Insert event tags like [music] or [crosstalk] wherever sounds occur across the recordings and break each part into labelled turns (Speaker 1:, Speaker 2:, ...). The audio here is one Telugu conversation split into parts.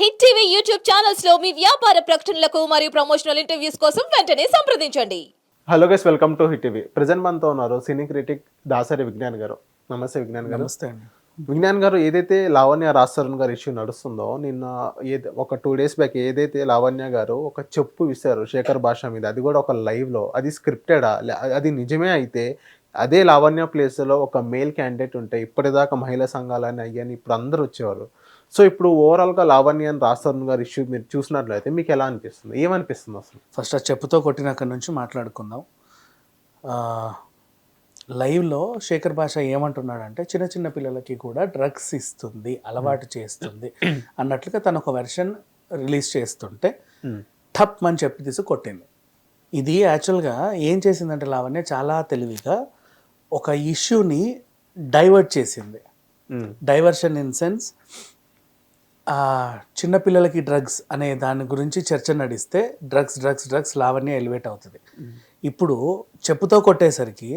Speaker 1: హిట్ టీవీ యూట్యూబ్ ఛానల్స్లో మీ వ్యాపార ప్రకటనలకు మరియు ప్రమోషనల్ ఇంటర్వ్యూస్ కోసం వెంటనే సంప్రదించండి.
Speaker 2: Hello guys welcome to Hit TV. Present మనతో ఉన్నారు సినీ క్రిటిక్ దాసరి విజ్ఞాన్ గారు. నమస్తే విజ్ఞాన్ గారు.
Speaker 3: నమస్తే అండి.
Speaker 2: విజ్ఞాన్ గారు ఏదైతే లావణ్య రాస్తారన్ గారు ఇష్యూ నడుస్తుందో నిన్న ఏది ఒక టూ డేస్ బ్యాక్ ఏదైతే లావణ్య గారు ఒక చెప్పు విసారు శేఖర్ భాష మీద అది కూడా ఒక live లో అది స్క్రిప్టెడా అది నిజమే అయితే అదే లావణ్య ప్లేస్లో ఒక మేల్ క్యాండిడేట్ ఉంటే ఇప్పటిదాకా మహిళా సంఘాలని అయ్యని ఇప్పుడు అందరూ వచ్చేవారు సో ఇప్పుడు ఓవరాల్గా లావణ్య అని రాస్తారన్ గారు ఇష్యూ మీరు చూసినట్లయితే మీకు ఎలా అనిపిస్తుంది? ఏమనిపిస్తుంది అసలు?
Speaker 3: ఫస్ట్ ఆ చెప్పుతో కొట్టినాక నుంచి మాట్లాడుకుందాం. లైవ్లో శేఖర్ భాష ఏమంటున్నాడంటే చిన్న చిన్న పిల్లలకి కూడా డ్రగ్స్ ఇస్తుంది అలవాటు చేస్తుంది అన్నట్లుగా తను ఒక వెర్షన్ రిలీజ్ చేస్తుంటే టప్ అని చెప్పి తీసి కొట్టింది. ఇది యాక్చువల్గా ఏం చేసిందంటే లావణ్య చాలా తెలివిగా ఒక ఇష్యూని డైవర్ట్ చేసింది. డైవర్షన్ ఇన్ సెన్స్ చిన్నపిల్లలకి డ్రగ్స్ అనే దాని గురించి చర్చ నడిస్తే drugs drugs drugs Lavanya elevate అవుతుంది. ఇప్పుడు చెప్పుతో కొట్టేసరికి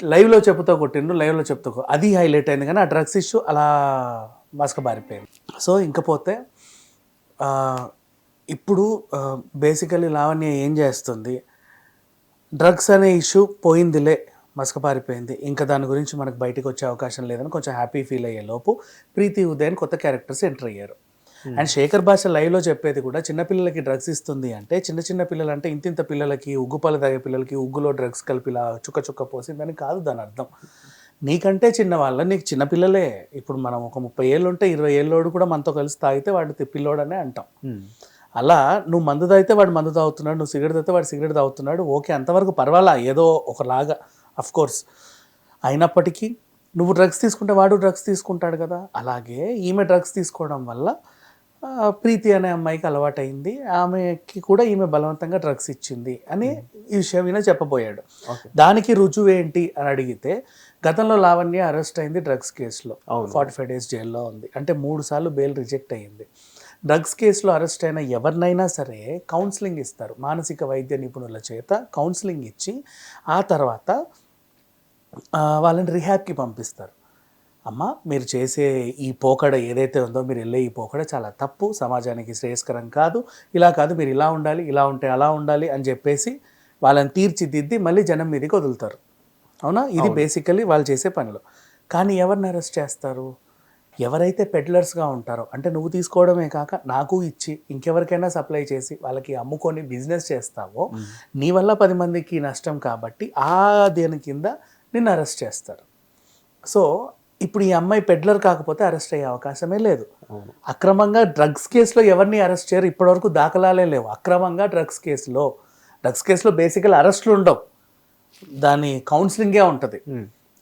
Speaker 3: లైవ్లో చెప్పుతో కొట్టిండు లైవ్లో చెప్తూ అది హైలైట్ అయింది కానీ ఆ డ్రగ్స్ ఇష్యూ అలా మసకబారిపోయింది సో ఇంకపోతే ఇప్పుడు బేసికలీ లావణ్య ఏం చేస్తుంది? డ్రగ్స్ అనే ఇష్యూ పోయిందిలే మసకపారిపోయింది ఇంకా దాని గురించి మనకు బయటకు వచ్చే అవకాశం లేదని కొంచెం హ్యాపీ ఫీల్ అయ్యే లోపు ప్రీతి ఉదయన్ కొత్త క్యారెక్టర్స్ ఎంటర్ అయ్యారు. అండ్ శేఖర్ భాష లైవ్లో చెప్పేది కూడా చిన్నపిల్లలకి డ్రగ్స్ ఇస్తుంది అంటే చిన్న చిన్న పిల్లలు అంటే ఇంతింత పిల్లలకి ఉగ్గుపాలు తాగే పిల్లలకి ఉగ్గులో డ్రగ్స్ కలిపి ఇలా చుక్క చుక్క పోసిందని కాదు దాని అర్థం. నీకంటే చిన్న వాళ్ళ నీకు చిన్న పిల్లలే. ఇప్పుడు మనం ఒక ముప్పై ఏళ్ళు ఉంటే ఇరవై ఏళ్ళోడు కూడా మనతో కలిసి తాగితే వాడు తి- పిల్లోడనే అంటాం అలా నువ్వు మందు తాగితే వాడు మందు తాగుతున్నాడు నువ్వు సిగరెట్ తాగితే వాడు సిగరెట్ తాగుతున్నాడు. ఓకే అంతవరకు పర్వాలా? ఏదో ఒకలాగా కోర్స్ అయినప్పటికీ నువ్వు డ్రగ్స్ తీసుకుంటే వాడు డ్రగ్స్ తీసుకుంటాడు కదా. అలాగే ఈమె డ్రగ్స్ తీసుకోవడం వల్ల ప్రీతి అనే అమ్మాయికి అలవాటైంది. ఆమెకి కూడా ఈమె బలవంతంగా డ్రగ్స్ ఇచ్చింది అని ఈ విషయం ఈయన చెప్పబోయాడు. దానికి రుజువు ఏంటి అని అడిగితే గతంలో లావణ్య అరెస్ట్ అయింది డ్రగ్స్ కేసులో ఫార్టీ ఫైవ్ డేస్ జైల్లో ఉంది. అంటే మూడు సార్లు బెయిల్ రిజెక్ట్ అయ్యింది. డ్రగ్స్ కేసులో అరెస్ట్ అయిన ఎవరినైనా సరే కౌన్సిలింగ్ ఇస్తారు. మానసిక వైద్య నిపుణుల చేత కౌన్సిలింగ్ ఇచ్చి ఆ తర్వాత వాళ్ళని రిహాబ్కి పంపిస్తారు. అమ్మ మీరు చేసే ఈ పోకడ ఏదైతే ఉందో మీరు వెళ్ళే ఈ పోకడ చాలా తప్పు సమాజానికి శ్రేయస్కరం కాదు ఇలా కాదు మీరు ఇలా ఉండాలి ఇలా ఉంటే అలా ఉండాలి అని చెప్పేసి వాళ్ళని తీర్చిదిద్ది మళ్ళీ జనం మీదకి వదులుతారు. అవునా? ఇది బేసికలీ వాళ్ళు చేసే పనులు. కానీ ఎవరిని అరెస్ట్ చేస్తారు? ఎవరైతే పెడ్లర్స్గా ఉంటారో అంటే నువ్వు తీసుకోవడమే కాక నాకు ఇచ్చి ఇంకెవరికైనా సప్లై చేసి వాళ్ళకి అమ్ముకొని బిజినెస్ చేస్తావో నీ వల్ల పది మందికి నష్టం కాబట్టి ఆ దేని కింద నిన్ను అరెస్ట్ చేస్తారు. సో ఇప్పుడు ఈ అమ్మాయి పెడ్లర్ కాకపోతే అరెస్ట్ అయ్యే అవకాశమే లేదు. అక్రమంగా డ్రగ్స్ కేసులో ఎవరిని అరెస్ట్ చేయరు? ఇప్పటివరకు దాఖలాలే లేవు. అక్రమంగా డ్రగ్స్ కేసులో డ్రగ్స్ కేసులో బేసికల్ అరెస్టులు ఉండవు. దాని కౌన్సిలింగే ఉంటుంది.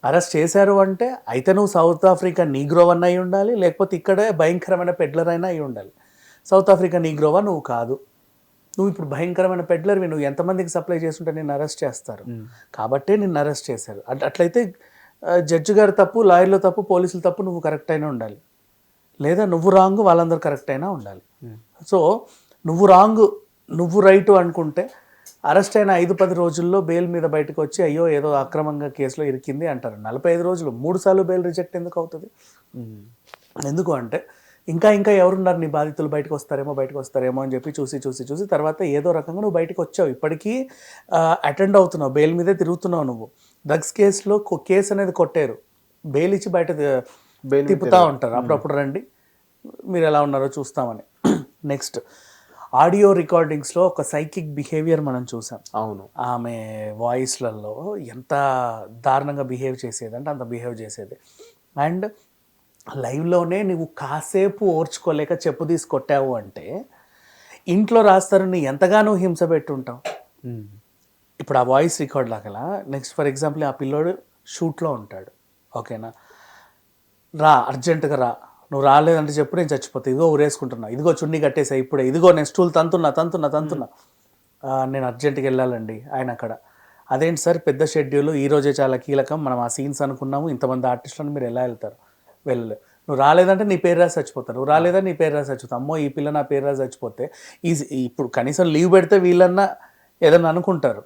Speaker 3: అరెస్ట్ చేశారు అంటే అయితే నువ్వు సౌత్ ఆఫ్రికా నీగ్రోవ్ అన్న అయి ఉండాలి లేకపోతే ఇక్కడే భయంకరమైన పెడ్లర్ అయినా అయి ఉండాలి. సౌత్ ఆఫ్రికా నీగ్రోవా నువ్వు కాదు. నువ్వు ఇప్పుడు భయంకరమైన పెడ్లర్వి నువ్వు ఎంతమందికి సప్లై చేస్తుంటే నిన్ను అరెస్ట్ చేస్తారు. కాబట్టే నిన్ను అరెస్ట్ చేశారు. అట్- అట్లయితే జడ్జి గారు తప్పు లాయర్లు తప్పు పోలీసులు తప్పు నువ్వు కరెక్ట్ అయినా ఉండాలి. లేదా నువ్వు రాంగ్ వాళ్ళందరూ కరెక్ట్ అయినా ఉండాలి. సో నువ్వు రాంగ్ నువ్వు రైట్ అనుకుంటే అరెస్ట్ అయిన ఐదు పది రోజుల్లో బెయిల్ మీద బయటకు వచ్చి అయ్యో ఏదో అక్రమంగా కేసులో ఇరికింది అంటారు. నలభై ఐదు రోజులు మూడు సార్లు బెయిల్ రిజెక్ట్ ఎందుకు అవుతుంది? ఎందుకు అంటే ఇంకా ఇంకా ఎవరున్నారు? నీ బాధితులు బయటకు వస్తారేమో బయటకు వస్తారేమో అని చెప్పి చూసి చూసి చూసి తర్వాత ఏదో రకంగా నువ్వు బయటకు వచ్చావు. ఇప్పటికీ అటెండ్ అవుతున్నావు. బెయిల్ మీదే తిరుగుతున్నావు నువ్వు. డ్రగ్స్ కేసులో కేసు అనేది కొట్టారు. బెయిల్ ఇచ్చి బయట తిప్పుతా ఉంటారు. అప్పుడప్పుడు రండి. మీరు ఎలా ఉన్నారో చూస్తామని. [clears throat] నెక్స్ట్ ఆడియో రికార్డింగ్స్లో ఒక సైకిక్ బిహేవియర్ మనం చూసాం.
Speaker 2: అవును.
Speaker 3: ఆమె వాయిస్లలో ఎంత దారుణంగా బిహేవ్ చేసేది అంటే అంత బిహేవ్ చేసేది. అండ్ లైవ్లోనే నువ్వు కాసేపు ఓర్చుకోలేక చెప్పు తీసి కొట్టావు అంటే ఇంట్లో రాస్తారు నీ ఎంతగానో హింస పెట్టుంటావు ఇప్పుడు ఆ వాయిస్ రికార్డ్ లాగలా నెక్స్ట్ ఫర్ ఎగ్జాంపుల్ ఆ పిల్లోడు షూట్లో ఉంటాడు ఓకేనా? రా అర్జెంటుగా రా. నువ్వు రాలేదంటే చెప్పు నేను చచ్చిపోతా. ఇదిగో ఊరేసుకుంటున్నా. ఇదిగో చున్నీ కట్టేసా ఇప్పుడే. ఇదిగో నేను స్టూల్ తంతున్నా తంతున్నా తంతున్నా. నేను అర్జెంటుగా వెళ్ళాలండి ఆయన అక్కడ. అదేంటి సార్ పెద్ద షెడ్యూల్ ఈ రోజే చాలా కీలకం. మనం ఆ సీన్స్ అనుకున్నాము ఇంతమంది ఆర్టిస్టులను మీరు ఎలా వెళ్తారు? వెళ్ళలే నువ్వు రాలేదంటే నీ పేరు రాసి చచ్చిపోతావు. నువ్వు రాలేదా నీ పేరు రాసి చచ్చిపోతావు. అమ్మో ఈ పిల్ల నా పేరు రాసి చచ్చిపోతే ఈ ఇప్పుడు కనీసం లీవ్ పెడితే వీళ్ళన్నా ఏదన్నా అనుకుంటారు.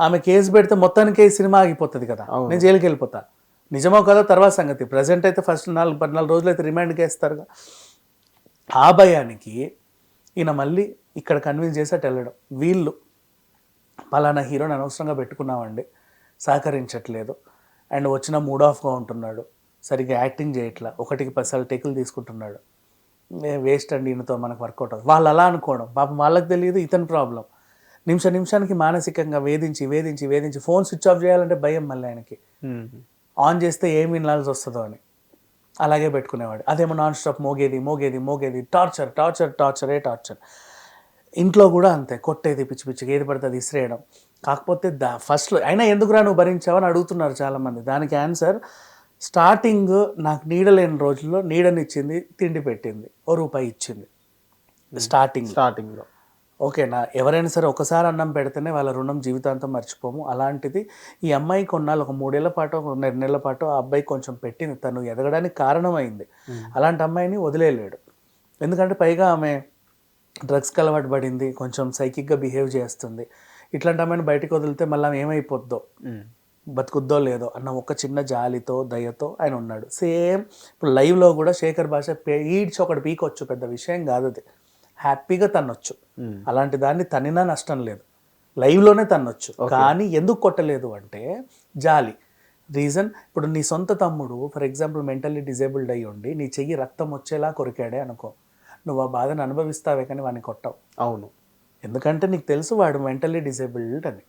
Speaker 3: ఆమె కేసు పెడితే మొత్తానికి ఈ సినిమా ఆగిపోతుంది కదా. నేను జైలుకి వెళ్ళిపోతా. నిజమో కదా తర్వాత సంగతి. ప్రజెంట్ అయితే ఫస్ట్ నాలుగు పద్నాలుగు రోజులు అయితే రిమాండ్కి వేస్తారుగా ఆ భయానికి ఈయన మళ్ళీ ఇక్కడ కన్విన్స్ చేసేట్టు వెళ్ళడం. వీళ్ళు పలానా హీరోని అనవసరంగా పెట్టుకున్నామండి. సహకరించట్లేదు. అండ్ వచ్చిన మూడ్ ఆఫ్గా ఉంటున్నాడు. సరిగ్గా యాక్టింగ్ చేయట్లా. ఒకటికి పది టేకులు తీసుకుంటున్నాడు. వేస్ట్ అండి ఈయనతో మనకు వర్కౌట్ అవుతుంది వాళ్ళు అలా అనుకోవడం. పాపం వాళ్ళకి తెలియదు ఇతని ప్రాబ్లం. నిమిష నిమిషానికి మానసికంగా వేధించి వేధించి వేధించి ఫోన్ స్విచ్ ఆఫ్ చేయాలంటే భయం మళ్ళీ ఆయనకి. ఆన్ చేస్తే ఏం వినాల్సి వస్తుందో అని. అలాగే పెట్టుకునేవాడు. అదేమో నాన్ స్టాప్ మోగేది మోగేది మోగేది. టార్చర్ టార్చర్ టార్చరే టార్చర్. ఇంట్లో కూడా అంతే. కొట్టేది పిచ్చి పిచ్చిగా ఏది పడితే అది ఇసిరేయడం. కాకపోతే దా ఫస్ట్లో అయినా ఎందుకురా నువ్వు భరించావని అడుగుతున్నారు చాలామంది. దానికి ఆన్సర్ స్టార్టింగ్ నాకు నీడ లేని రోజుల్లో నీడనిచ్చింది తిండి పెట్టింది ఓ రూపాయి ఇచ్చింది. స్టార్టింగ్.
Speaker 2: స్టార్టింగ్లో
Speaker 3: ఓకేనా ఎవరైనా సరే ఒకసారి అన్నం పెడితేనే వాళ్ళ రుణం జీవితాంతం మర్చిపోము. అలాంటిది ఈ అమ్మాయి కొన్నాళ్ళు ఒక మూడేళ్ళ పాటు ఒక రెండు నెలల పాటు ఆ అబ్బాయి కొంచెం పెట్టింది. తను ఎదగడానికి కారణమైంది. అలాంటి అమ్మాయిని వదిలేయలేడు. ఎందుకంటే పైగా ఆమె డ్రగ్స్కి అలవాటు పడింది కొంచెం సైకిక్గా బిహేవ్ చేస్తుంది. ఇట్లాంటి అమ్మాయిని బయటకు వదిలితే మళ్ళీ ఆమె ఏమైపోద్దో? బతుకుద్దో లేదో అన్న ఒక చిన్న జాలితో దయతో ఆయన ఉన్నాడు. సేమ్ ఇప్పుడు లైవ్లో కూడా శేఖర్ భాష ఈడ్చి ఒకటి పీకొచ్చు పెద్ద విషయం కాదు అది. హ్యాపీగా తన్నొచ్చు. అలాంటి దాన్ని తనినా నష్టం లేదు. లైవ్లోనే తన్నొచ్చు. కానీ ఎందుకు కొట్టలేదు అంటే జాలి. రీజన్ ఇప్పుడు నీ సొంత తమ్ముడు ఫర్ ఎగ్జాంపుల్ మెంటల్లీ డిజేబుల్డ్ అయ్యి ఉండి నీ చెయ్యి రక్తం వచ్చేలా కొరికాడే అనుకో. నువ్వు ఆ బాధను అనుభవిస్తావే కానీ వాడిని కొట్టావు.
Speaker 2: అవును.
Speaker 3: ఎందుకంటే నీకు తెలుసు వాడు మెంటల్లీ డిసేబుల్డ్ అని.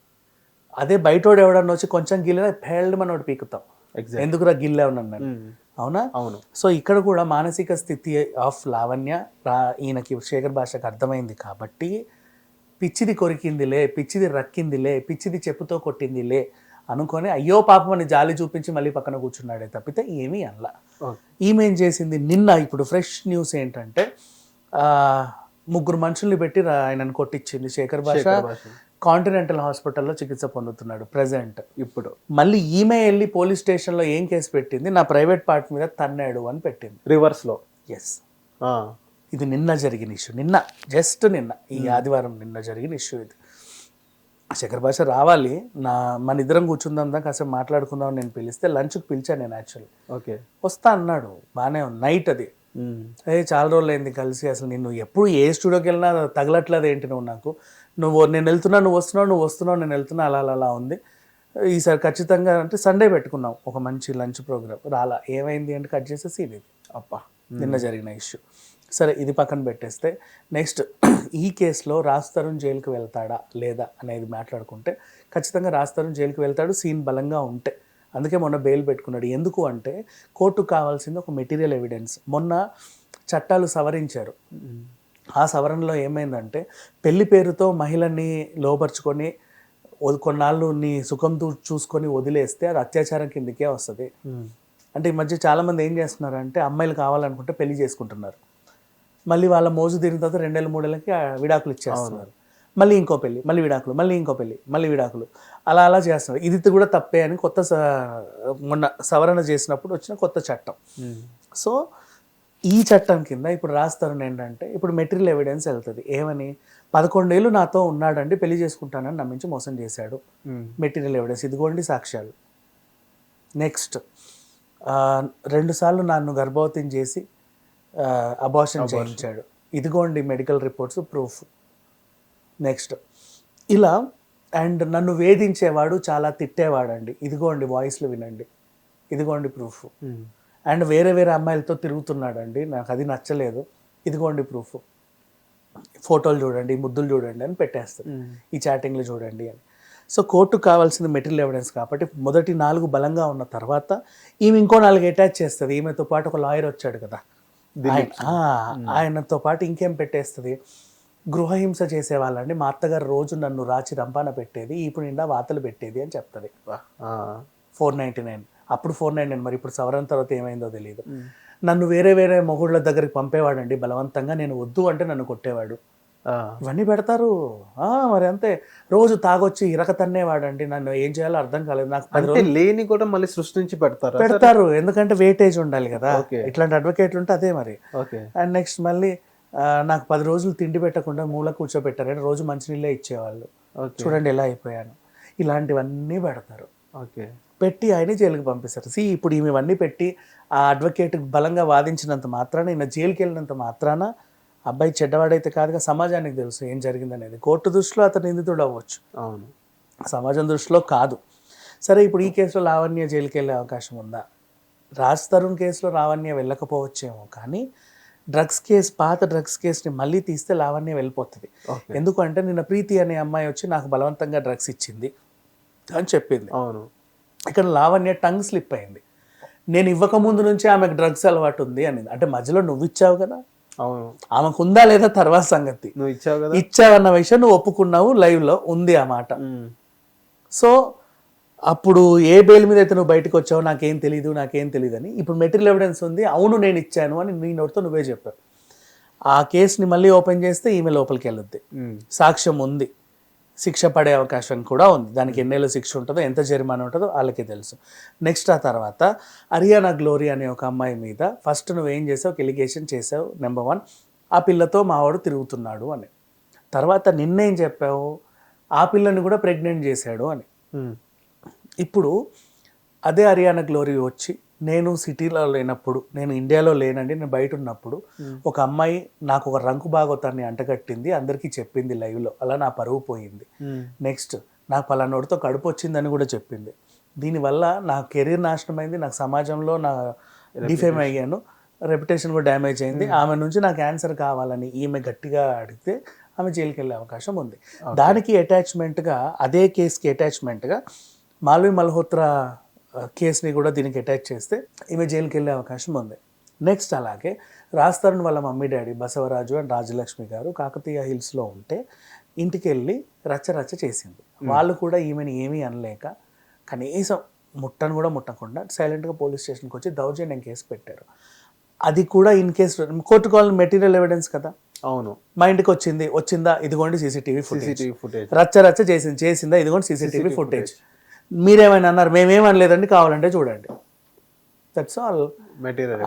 Speaker 3: అదే బయటోడు ఎవడన్నా వచ్చి కొంచెం గిల్లినా ఫెయిల్డ్ మనోడు పీకుతాం. ఎందుకురా గిల్లావు నన్ను అవునా?
Speaker 2: అవును.
Speaker 3: సో ఇక్కడ కూడా మానసిక స్థితి ఆఫ్ లావణ్య ఈయనకి శేఖర్ భాషకు అర్థమైంది కాబట్టి పిచ్చిది కొరికిందిలే పిచ్చిది రక్కిందిలే పిచ్చిది చెప్పుతో కొట్టిందిలే అనుకొని అయ్యో పాపం అని జాలి చూపించి మళ్ళీ పక్కన కూర్చున్నాడే తప్పితే ఏమీ అనలా. ఈమె చేసింది నిన్న ఇప్పుడు ఫ్రెష్ న్యూస్ ఏంటంటే ఆ, ముగ్గురు మనుషుల్ని పెట్టి ఆయనను కొట్టించింది శేఖర్ భాష. కాంటినెంటల్ హాస్పిటల్లో చికిత్స పొందుతున్నాడు ప్రజెంట్
Speaker 2: ఇప్పుడు.
Speaker 3: మళ్ళీ ఈమె వెళ్ళి పోలీస్ స్టేషన్లో ఏం కేసు పెట్టింది? నా ప్రైవేట్ పార్ట్ మీద తన్నాడు అని పెట్టింది.
Speaker 2: రివర్స్లో
Speaker 3: ఎస్ ఇది నిన్న జరిగిన ఇష్యూ. నిన్న జస్ట్ నిన్న. ఈ ఆదివారం నిన్న జరిగిన ఇష్యూ ఇది. శేఖర్ భాష రావాలి. నా మన ఇద్దరం కూర్చుందాం దా కాసేపు మాట్లాడుకుందాం అని నేను పిలిస్తే లంచ్కి పిలిచాను నేను యాక్చువల్లీ.
Speaker 2: ఓకే.
Speaker 3: వస్తా అన్నాడు. బాగానే ఉంది. నైట్ అది. ఏ చాలా రోజులు అయింది కలిసి అసలు నిన్ను ఎప్పుడు ఏ స్టూడియోకి వెళ్ళినా తగలట్లేదు ఏంటి నువ్వు నాకు? నువ్వు నేను వెళ్తున్నా నువ్వు వస్తున్నావు నువ్వు వస్తున్నావు నేను వెళ్తున్నా అలా అలా అలా ఉంది. ఈసారి ఖచ్చితంగా అంటే సండే పెట్టుకున్నాం ఒక మంచి లంచ్ ప్రోగ్రామ్. రాలా ఏమైంది అంటే కట్ చేసేసి ఇది.
Speaker 2: అబ్బా
Speaker 3: నిన్న జరిగిన ఇష్యూ. సరే ఇది పక్కన పెట్టేస్తే నెక్స్ట్ ఈ కేసులో రాజ్ తరుణ్ జైలుకి వెళ్తాడా లేదా అనేది మాట్లాడుకుంటే ఖచ్చితంగా రాజ్ తరుణ్ జైలుకి వెళ్తాడు సీన్ బలంగా ఉంటే. అందుకే మొన్న బెయిల్ పెట్టుకున్నాడు. ఎందుకు అంటే కోర్టుకు కావాల్సింది ఒక మెటీరియల్ ఎవిడెన్స్. మొన్న చట్టాలు సవరించారు. ఆ సవరణలో ఏమైందంటే పెళ్ళి పేరుతో మహిళని లోపరుచుకొని కొన్నాళ్ళు నీ సుఖం చూ- చూసుకొని వదిలేస్తే అది అత్యాచారం కిందకే వస్తుంది. అంటే ఈ మధ్య చాలా మంది ఏం చేస్తున్నారంటే అమ్మాయిలు కావాలనుకుంటే పెళ్ళి చేసుకుంటున్నారు. మళ్ళీ వాళ్ళ మోజు తీరిన తర్వాత రెండేళ్ళు మూడేళ్ళకి విడాకులు ఇచ్చేస్తున్నారు. మళ్ళీ ఇంకో పెళ్ళి మళ్ళీ విడాకులు మళ్ళీ ఇంకో పెళ్ళి మళ్ళీ విడాకులు. అలా అలా చేస్తున్నారు. ఇది కూడా తప్పే అని కొత్త స- మొన్న సవరణ చేసినప్పుడు వచ్చిన కొత్త చట్టం. సో ఈ చట్టం కింద ఇప్పుడు రాస్తారు ఏంటంటే ఇప్పుడు మెటీరియల్ ఎవిడెన్స్ వెళ్తుంది. ఏమని? పదకొండేళ్ళు నాతో ఉన్నాడండి పెళ్ళి చేసుకుంటానని నమ్మించి మోసం చేశాడు. Material evidence. ఇదిగోండి సాక్ష్యాలు. నెక్స్ట్ రెండుసార్లు నన్ను గర్భవతిని చేసి అబార్షన్. చేయించాడు. ఇదిగోండి మెడికల్ రిపోర్ట్స్ ప్రూఫ్. నెక్స్ట్. ఇలా అండ్ నన్ను వేధించేవాడు చాలా తిట్టేవాడండి. ఇదిగోండి వాయిస్లు వినండి. ఇదిగోండి ప్రూఫ్.
Speaker 2: ఉమ్,
Speaker 3: అండ్ వేరే వేరే అమ్మాయిలతో తిరుగుతున్నాడండి. నాకు అది నచ్చలేదు. ఇదిగోండి ప్రూఫ్. ఫోటోలు చూడండి ముద్దులు చూడండి అని పెట్టేస్తుంది
Speaker 2: ఉమ్,
Speaker 3: ఈ చాటింగ్లు చూడండి అని. సో కోర్టుకు కావాల్సిన మెటీరియల్ ఎవిడెన్స్ కాబట్టి మొదటి నాలుగు బలంగా ఉన్న తర్వాత ఈమె ఇంకో నాలుగు అటాచ్ చేస్తుంది. ఈమెతో పాటు ఒక లాయర్ వచ్చాడు కదా. ఆ, ఆయనతో పాటు ఇంకేం పెట్టేస్తుంది? గృహహింస చేసే వాళ్ళండి మా అత్తగారు రోజు నన్ను రాచి రంపాన పెట్టేది ఇప్పుడు నిండా వాతలు పెట్టేది అని చెప్తుంది. Four ninety nine. అప్పుడు ఫోర్ నైన్ నైన్ మరి ఇప్పుడు సవరణ తర్వాత ఏమైందో తెలియదు నన్ను వేరే వేరే మొగుళ్ళ దగ్గరికి పంపేవాడండి. బలవంతంగా నేను వద్దు అంటే నన్ను కొట్టేవాడు. ఇవన్నీ పెడతారు. ఆ, మరి అంతే. రోజు తాగొచ్చి ఇరక తన్నేవాడండి. నన్ను ఏం చేయాలో అర్థం కాలేదు. నాకు పది
Speaker 2: లేని కూడా మళ్ళీ సృష్టించి పెడతారా
Speaker 3: పెడతారు. ఎందుకంటే వెయిటేజ్ ఉండాలి కదా. ఇట్లాంటి అడ్వకేట్లు ఉంటే అదే మరి.
Speaker 2: ఓకే.
Speaker 3: అండ్ నెక్స్ట్ మళ్ళీ నాకు పది రోజులు తిండి పెట్టకుండా మూల కూర్చోబెట్టారు. రోజు మంచినీళ్ళే ఇచ్చేవాళ్ళు. చూడండి ఎలా అయిపోయాను. ఇలాంటివన్నీ పెడతారు.
Speaker 2: ఓకే.
Speaker 3: పెట్టి ఆయన జైలుకి పంపిస్తారు. సి ఇప్పుడు ఈమె ఇవన్నీ పెట్టి ఆ అడ్వకేట్ బలంగా వాదించినంత మాత్రాన ఈయన జైలుకి వెళ్ళినంత మాత్రాన అబ్బాయి చెడ్డవాడైతే కాదుగా సమాజానికి తెలుసు ఏం జరిగిందనేది. కోర్టు దృష్టిలో అతను నిందితుడు అవ్వచ్చు.
Speaker 2: అవును.
Speaker 3: సమాజం దృష్టిలో కాదు. సరే ఇప్పుడు ఈ కేసులో లావణ్య జైలుకి వెళ్ళే అవకాశం ఉందా? రాజ్ తరుణ్ కేసులో లావణ్య వెళ్ళకపోవచ్చేమో కానీ డ్రగ్స్ కేసు పాత డ్రగ్స్ కేసుని మళ్ళీ తీస్తే లావణ్య వెళ్ళిపోతుంది. ఎందుకంటే నిన్న ప్రీతి అనే అమ్మాయి వచ్చి నాకు బలవంతంగా డ్రగ్స్ ఇచ్చింది అని చెప్పింది.
Speaker 2: అవును.
Speaker 3: ఇక్కడ లావణ్య టంగ్ స్లిప్ అయింది. నేను ఇవ్వక ముందు నుంచి ఆమెకు డ్రగ్స్ అలవాటు ఉంది అని అంటే మధ్యలో నువ్వు ఇచ్చావు కదా?
Speaker 2: అవును.
Speaker 3: ఆమెకు ఉందా లేదా తర్వాత సంగతి.
Speaker 2: నువ్వు ఇచ్చావు కదా?
Speaker 3: ఇచ్చావన్న విషయం నువ్వు ఒప్పుకున్నావు లైవ్లో ఉంది ఆ మాట. సో అప్పుడు ఏ బెయిల్ మీద అయితే నువ్వు బయటకు వచ్చావు నాకేం తెలియదు నాకేం తెలియదు అని ఇప్పుడు మెటీరియల్ ఎవిడెన్స్ ఉంది అవును నేను ఇచ్చాను అని నీ నోటితో నువ్వే చెప్పావు. ఆ కేసుని మళ్ళీ ఓపెన్ చేస్తే ఈమె లోపలికి వెళ్ళొద్ది. సాక్ష్యం ఉంది. శిక్ష పడే అవకాశం కూడా ఉంది. దానికి ఎన్నేళ్ళు శిక్ష ఉంటుందో ఎంత జరిమానా ఉంటుందో వాళ్ళకి తెలుసు. నెక్స్ట్ ఆ తర్వాత అరియానా గ్లోరీ అనే ఒక అమ్మాయి మీద ఫస్ట్ నువ్వు ఏం చేసావు? ఎలిగేషన్ చేసావు నెంబర్ వన్. ఆ పిల్లతో మావాడు తిరుగుతున్నాడు అని. తర్వాత నిన్నేం చెప్పావు? ఆ పిల్లని కూడా ప్రెగ్నెంట్ చేశాడు అని. ఇప్పుడు అదే హర్యానా గ్లోరీ వచ్చి నేను సిటీలో లేనప్పుడు నేను ఇండియాలో లేనండి నేను బయట ఉన్నప్పుడు ఒక అమ్మాయి నాకు ఒక రంకు బాగోతాన్ని అంటగట్టింది అందరికీ చెప్పింది లైవ్లో. అలా నా పరువు పోయింది. నెక్స్ట్ నాకు పలానోడితో కడుపు వచ్చిందని కూడా చెప్పింది. దీనివల్ల నా కెరీర్ నాశనం అయింది నాకు సమాజంలో నా డిఫేమ్ అయ్యాను రెప్యుటేషన్ కూడా డ్యామేజ్ అయింది. ఆమె నుంచి నాకు ఆన్సర్ కావాలని ఈమె గట్టిగా అడిగితే ఆమె జైలుకి వెళ్ళే అవకాశం ఉంది. దానికి అటాచ్మెంట్గా అదే కేసుకి అటాచ్మెంట్గా మాల్వి మల్హోత్రా కేసుని కూడా దీనికి అటాచ్ చేస్తే ఈమె జైలుకి వెళ్ళే అవకాశం ఉంది. నెక్స్ట్ అలాగే రాజ్ తరుణ్ వాళ్ళ mummy daddy Basavaraju and Rajalakshmi garu Kakatiya హిల్స్లో ఉంటే ఇంటికి వెళ్ళి రచ్చ రచ్చ చేసింది. వాళ్ళు కూడా ఈమెను ఏమీ అనలేక కనీసం ముట్టను కూడా ముట్టకుండా సైలెంట్గా పోలీస్ స్టేషన్కి వచ్చి దౌర్జన్యం కేసు పెట్టారు. అది కూడా in case court call material evidence కదా?
Speaker 2: అవును.
Speaker 3: మా ఇంటికి వచ్చింది వచ్చిందా? ఇదిగోండి సిసిటీవీ ఫుటేజ్ రచ్చ రచ్చ చేసింది చేసిందా? ఇదిగోండి సీసీటీవీ ఫుటేజ్ మీరేమైనా అన్నారు మేమేమనలేదండి కావాలంటే చూడండి. దట్స్ ఆల్
Speaker 2: మెటీరియల్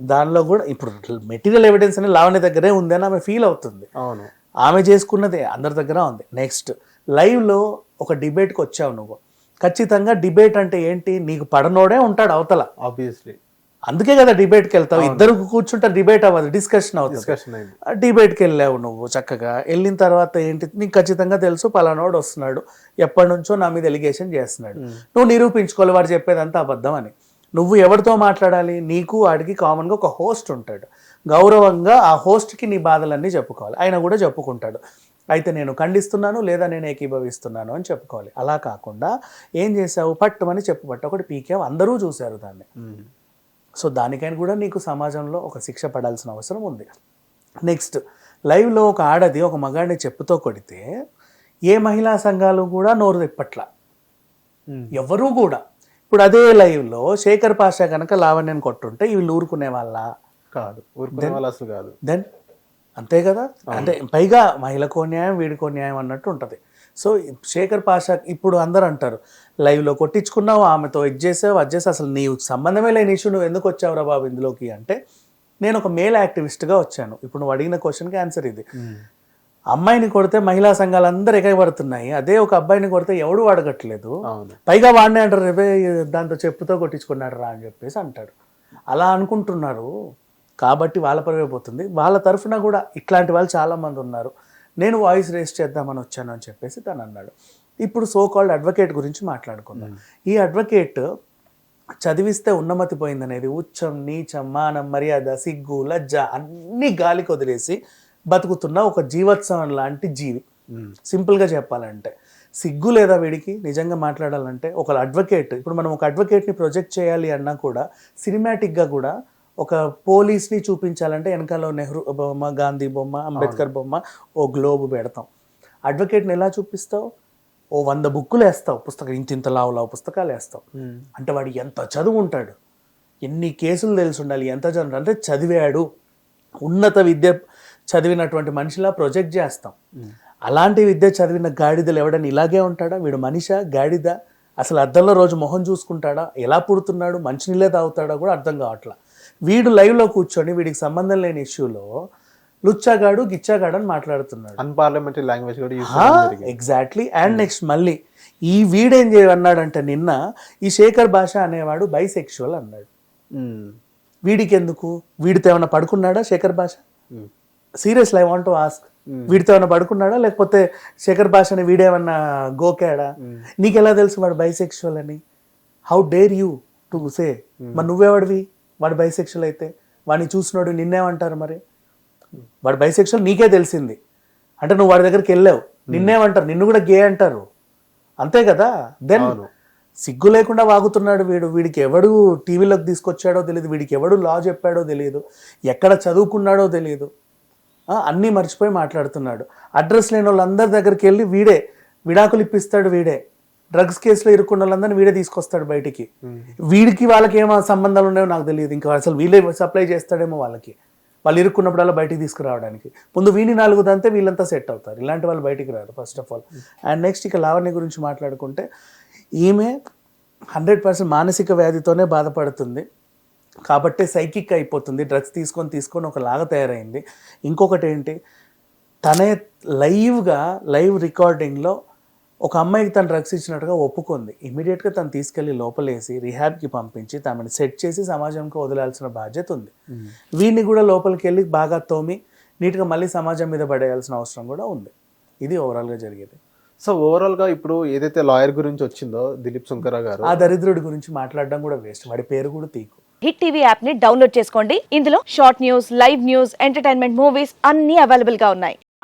Speaker 3: దానిలో కూడా ఇప్పుడు మెటీరియల్ ఎవిడెన్స్ అని లావణ్య దగ్గరే ఉందని ఆమె ఫీల్ అవుతుంది.
Speaker 2: అవును.
Speaker 3: ఆమె చేసుకున్నదే అందరి దగ్గర ఉంది. నెక్స్ట్ లైవ్లో ఒక డిబేట్కి వచ్చావు నువ్వు. ఖచ్చితంగా డిబేట్ అంటే ఏంటి? నీకు పడనోడే ఉంటాడు అవతల.
Speaker 2: ఆబ్వియస్లీ
Speaker 3: అందుకే కదా డిబేట్కి వెళ్తావు. ఇద్దరు కూర్చుంటే డిబేట్ అవ్వదు డిస్కషన్ అవుతుంది. డిబేట్కి వెళ్ళావు నువ్వు చక్కగా. వెళ్ళిన తర్వాత ఏంటి నీకు ఖచ్చితంగా తెలుసు పలానోడు వస్తున్నాడు ఎప్పటి నుంచో నా మీద ఎలిగేషన్ చేస్తున్నాడు. నువ్వు నిరూపించుకోవాలి వాడు చెప్పేదంతా అబద్ధం అని. నువ్వు ఎవరితో మాట్లాడాలి? నీకు వాడికి కామన్గా ఒక హోస్ట్ ఉంటాడు. గౌరవంగా ఆ హోస్ట్కి నీ బాధలన్నీ చెప్పుకోవాలి. ఆయన కూడా చెప్పుకుంటాడు. అయితే నేను ఖండిస్తున్నాను లేదా నేను ఏకీభవిస్తున్నాను అని చెప్పుకోవాలి. అలా కాకుండా ఏం చేసావు పట్టుమని చెప్పుపట్టు ఒకటి పీకేవ్. అందరూ చూశారు దాన్ని. సో దానికైనా కూడా నీకు సమాజంలో ఒక శిక్ష పడాల్సిన అవసరం ఉంది. నెక్స్ట్ లైవ్లో ఒక ఆడది ఒక మగాడిని చెప్పుతో కొడితే ఏ మహిళా సంఘాలు కూడా నోరు తిప్పట్ల.
Speaker 2: ఉమ్.
Speaker 3: ఎవరూ కూడా. ఇప్పుడు అదే లైవ్లో శేఖర్ పాషా కనుక లావణ్యని కొట్టుంటే వీళ్ళు ఊరుకునే వాళ్ళ?
Speaker 2: కాదు. ఊరుకునే వాళ్ళు అసలు కాదు.
Speaker 3: దెన్ అంతే కదా? అంటే పైగా మహిళకో న్యాయం వీడికో న్యాయం అన్నట్టు ఉంటుంది. సో శేఖర్ పాషా ఇప్పుడు అందరు అంటారు లైవ్లో కొట్టించుకున్నావు ఆమెతో ఇది చేసావు అది చేసావు అసలు నీకు సంబంధమే లేని ఇష్యూ నువ్వు ఎందుకు వచ్చావురా బాబు ఇందులోకి? అంటే నేను ఒక మేల్ యాక్టివిస్ట్గా వచ్చాను ఇప్పుడు నువ్వు అడిగిన క్వశ్చన్కి ఆన్సర్ ఇది. అమ్మాయిని కొడితే మహిళా సంఘాలు అందరు ఎగబడుతున్నాయి అదే ఒక అబ్బాయిని కొడితే ఎవడు అడగట్లేదు పైగా వాడినే అంటారు రేపే దాంతో చెప్పుతో కొట్టించుకున్నాడు రా అని చెప్పేసి అంటాడు అలా అనుకుంటున్నారు కాబట్టి వాళ్ళ పరువే పోతుంది. వాళ్ళ తరఫున కూడా ఇట్లాంటి వాళ్ళు చాలా మంది ఉన్నారు. నేను వాయిస్ రేస్ చేద్దామని వచ్చాను అని చెప్పేసి తను అన్నాడు. ఇప్పుడు సో కాల్డ్ అడ్వకేట్ గురించి మాట్లాడుకుందాం. ఈ అడ్వకేట్ చదివిస్తే ఉన్నమతి పోయిందనేది ఉచ్చం నీచం మానం మర్యాద సిగ్గు లజ్జ అన్ని గాలికి వదిలేసి బతుకుతున్న ఒక జీవోత్సవం లాంటి జీవి. సింపుల్గా చెప్పాలంటే సిగ్గు లేదా వీడికి? నిజంగా మాట్లాడాలంటే ఒక అడ్వకేట్ ఇప్పుడు మనం ఒక అడ్వకేట్ని ప్రొజెక్ట్ చేయాలి అన్నా కూడా సినిమాటిక్గా కూడా ఒక పోలీస్ని చూపించాలంటే వెనకాల నెహ్రూ బొమ్మ గాంధీ బొమ్మ అంబేద్కర్ బొమ్మ ఓ గ్లోబ్ పెడతాం. అడ్వకేట్ని ఎలా చూపిస్తావు? ఓ వంద బుక్కులు వేస్తావు పుస్తకం ఇంత ఇంత లావు లావు పుస్తకాలు వేస్తావు. అంటే వాడు ఎంత చదువు ఉంటాడు ఎన్ని కేసులు తెలిసి ఉండాలి? ఎంత చదువు అంటే చదివాడు. ఉన్నత విద్య చదివినటువంటి మనిషిలా ప్రొజెక్ట్ చేస్తాం. అలాంటి విద్య చదివిన గాడిదలు ఎవడని ఇలాగే ఉంటాడా? వీడు మనిషా? గాడిద? అసలు అద్దంలో రోజు మొహం చూసుకుంటాడా? ఎలా పుడుతున్నాడు? మంచినీళ్ళే తాగుతాడా? కూడా అర్థం కావట్లా. వీడు లైవ్లో కూర్చొని వీడికి సంబంధం లేని ఇష్యూలో లుచ్చాగాడు గిచ్చాగాడు అని మాట్లాడుతున్నాడు.
Speaker 2: అన్పార్లమెంటరీ లాంగ్వేజ్ కూడా
Speaker 3: ఎగ్జాక్ట్లీ అండ్ నెక్స్ట్ మళ్ళీ ఈ వీడేం చేయన్నాడంటే నిన్న ఈ శేఖర్ భాష అనేవాడు బైసెక్షువల్ అన్నాడు.
Speaker 2: ఉమ్.
Speaker 3: వీడికి ఎందుకు వీడితో ఏమైనా పడుకున్నాడా Shekhar Basha?
Speaker 2: Um.
Speaker 3: Seriously I want ask వీడితో ఏమైనా పడుకున్నాడా? లేకపోతే శేఖర్ భాషని వీడేమన్నా గోకాడా? నీకు ఎలా తెలుసు వాడు బైసెక్షువల్ అని? How dare you to say మరి నువ్వేవాడివి? వాడు బైసెక్షువల్ అయితే వాడిని చూసినోడు నిన్నేమంటారు మరి? వాడు బైసెక్షువల్ నీకే తెలిసింది. అంటే నువ్వు వాడి దగ్గరికి వెళ్ళావు. నిన్నేమంటారు? నిన్ను కూడా గే అంటారు. అంతే కదా? దెన్ సిగ్గు లేకుండా వాగుతున్నాడు వీడు. వీడికి ఎవడు టీవీలోకి తీసుకొచ్చాడో తెలియదు. వీడికి ఎవడు లా చెప్పాడో తెలియదు. ఎక్కడ చదువుకున్నాడో తెలియదు. అన్నీ మర్చిపోయి మాట్లాడుతున్నాడు. అడ్రస్ లేని వాళ్ళందరి దగ్గరికి వెళ్ళి వీడే విడాకులు ఇప్పిస్తాడు వీడే. డ్రగ్స్ కేసులో ఇరుక్కున్న వాళ్ళందరినీ వీడే తీసుకొస్తాడు బయటికి. వీడికి వాళ్ళకి ఏమో సంబంధాలు ఉన్నాయో నాకు తెలియదు. ఇంకా అసలు వీళ్ళే సప్లై చేస్తాడేమో వాళ్ళకి. వాళ్ళు ఇరుక్కున్నప్పుడల్లా బయటికి తీసుకురావడానికి. ముందు వీని నాలుగు దంతే వీళ్ళంతా సెట్ అవుతారు. ఇలాంటి వాళ్ళు బయటికి రారు first of all and next ఇక లావణ్య గురించి మాట్లాడుకుంటే ఈమె హండ్రెడ్ పర్సెంట్ మానసిక వ్యాధితోనే బాధపడుతుంది. కాబట్టే సైకిక్ అయిపోతుంది. డ్రగ్స్ తీసుకొని తీసుకొని ఒకలాగా తయారైంది. ఇంకొకటి ఏంటి తనే లైవ్గా లైవ్ రికార్డింగ్లో ఒక అమ్మాయికి తను డ్రగ్స్ ఇచ్చినట్టుగా ఒప్పుకుంది. ఇమీడియట్గా తను తీసుకెళ్ళి లోపలేసి రిహాబ్కి పంపించి తమని సెట్ చేసి సమాజంకి వదిలాల్సిన బాధ్యత ఉంది. వీడిని కూడా లోపలికి వెళ్ళి బాగా తోమి నీట్గా మళ్ళీ సమాజం మీద పడేయాల్సిన అవసరం కూడా ఉంది. ఇది ఓవరాల్గా జరిగేది.
Speaker 2: సో ఓవరాల్గా ఇప్పుడు ఏదైతే లాయర్ గురించి వచ్చిందో దిలీప్ సుంకరా గారు.
Speaker 3: ఆ దరిద్రుడి గురించి మాట్లాడడం కూడా వేస్ట్ వాడి పేరు కూడా తీకు.
Speaker 4: హిట్ టీవీ యాప్ని డౌన్లోడ్ చేసుకోండి. ఇందులో short news live news entertainment movies అన్ని అవైలబుల్గా ఉన్నాయి.